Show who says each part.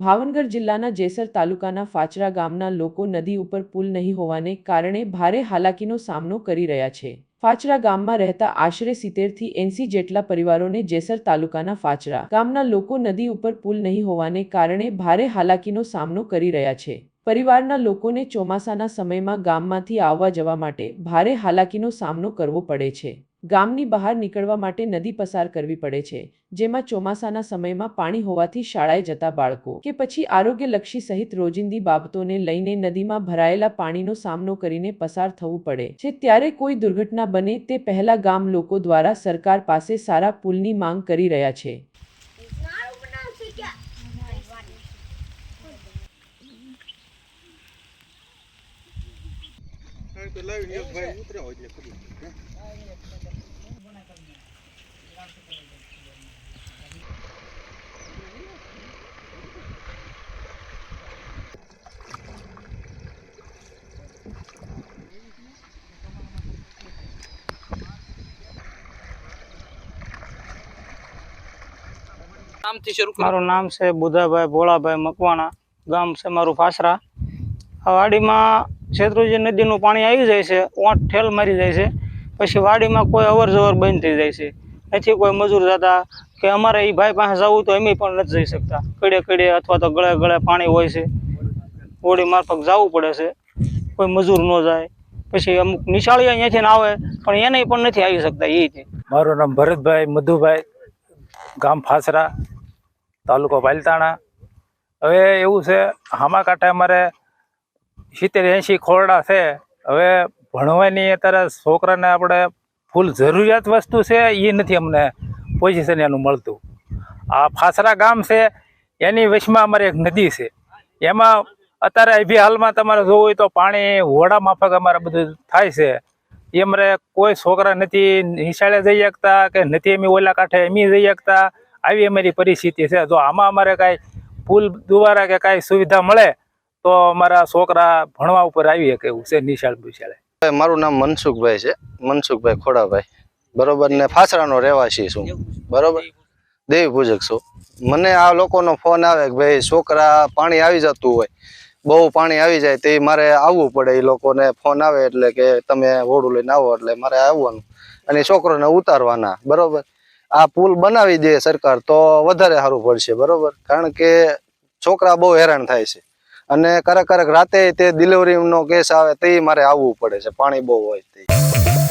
Speaker 1: ભાવનગર જિલ્લાના જેસર તાલુકાના ફાચરા ગામના લોકો નદી ઉપર પુલ નહીં હોવાને કારણે ભારે હાલાકીનો સામનો કરી રહ્યા છે. ફાચરા ગામમાં રહેતા આશરે સિત્તેરથી એંસી જેટલા પરિવારોને જેસર તાલુકાના ફાચરા ગામના લોકો નદી ઉપર પુલ નહીં હોવાને કારણે ભારે હાલાકીનો સામનો કરી રહ્યા છે. પરિવારના લોકોને ચોમાસાના સમયમાં ગામમાંથી આવવા જવા માટે ભારે હાલાકીનો સામનો કરવો પડે છે. ગામની બહાર નીકળવા માટે નદી પસાર કરવી પડે છે, જેમાં ચોમાસાના સમયમાં પાણી હોવાથી શાળાએ જતા બાળકો કે પછી આરોગ્યલક્ષી સહિત રોજિંદી બાબતોને લઈને નદીમાં ભરાયેલા પાણીનો સામનો કરીને પસાર થવું પડે છે. ત્યારે કોઈ દુર્ઘટના બને તે પહેલા ગામ લોકો દ્વારા સરકાર પાસે સારા પુલની માંગ કરી રહ્યા છે.
Speaker 2: કારણ કે લાવીને એક ભાઈ ઉતર્યા એટલે ખબર પડે.
Speaker 3: નામથી શરૂ કરો
Speaker 4: મારું નામ છે બુધાભાઈ ભોળાભાઈ મકવાણા ગામ છે મારું ફાસરા આ વાડીમાં શેત્રુજી નદીનું પાણી આવી જાય છે ઓંઠ ઠેલ મારી જાય છે, પછી વાડીમાં કોઈ અવર જવર બંધ થઈ જાય છે. નથી કોઈ મજૂર જતા કે અમારે એ ભાઈ પાસે જવું તો એમ પણ નથી જઈ શકતા. કડે કડે અથવા તો ગળે ગળે પાણી હોય છે. હોડી મારફત જવું પડે છે. કોઈ મજૂર ન જાય. પછી અમુક નિશાળી અહીંયાથી ને આવે, પણ એને પણ નથી આવી શકતા એ
Speaker 5: મારું નામ ભરતભાઈ મધુભાઈ, ગામ ફાસરા, તાલુકો પાલતાણા હવે એવું છે હામા કાંઠે અમારે સિત્તેર એંશી ખોરડા છે. હવે ભણવાની અત્યારે છોકરાને આપણે ફૂલ જરૂરિયાત વસ્તુ છે એ નથી અમને પોઝિશન એનું મળતું. આ ફાસરા ગામ છે, એની વચમાં અમારે એક નદી છે. એમાં અત્યારે અભી હાલમાં તમારે જોવું હોય તો પાણી હોડા માફક અમારે બધું થાય છે. એ અમારે કોઈ છોકરા નથી નિશાળે જઈ શકતા કે નથી એમ ઓલા કાંઠે એમી જઈ શકતા. આવી અમારી પરિસ્થિતિ છે. જો આમાં અમારે કાંઈ પુલ દ્વારા કે કાંઈ સુવિધા મળે તો અમારા છોકરા ભણવા ઉપર આવી શકે એવું છે, નિશાળ બિશાળે
Speaker 6: મારું નામ મનસુખભાઈ છે, મનસુખભાઈ ખોડાભાઈ. બરોબર ને ફાસરાનો રહેવાસી છું. બરોબર? દેવી પૂજક છું. મને આ લોકોનો ફોન આવે કે ભાઈ છોકરા પાણી આવી જતું હોય, બહુ પાણી આવી જાય તે મારે આવવું પડે. એ લોકોને ફોન આવે એટલે કે તમે હોડું લઈને આવો એટલે મારે આવવાનું અને છોકરોને ઉતારવાના. બરોબર? આ પુલ બનાવી દે સરકાર તો વધારે સારું પડશે. બરોબર? કારણ કે છોકરા બહુ હેરાન થાય છે. અને ક્યારેક ક્યારેક રાતે તે ડિલિવરીનો કેસ આવે, તે મારે આવવું પડે છે. પાણી બહુ હોય તે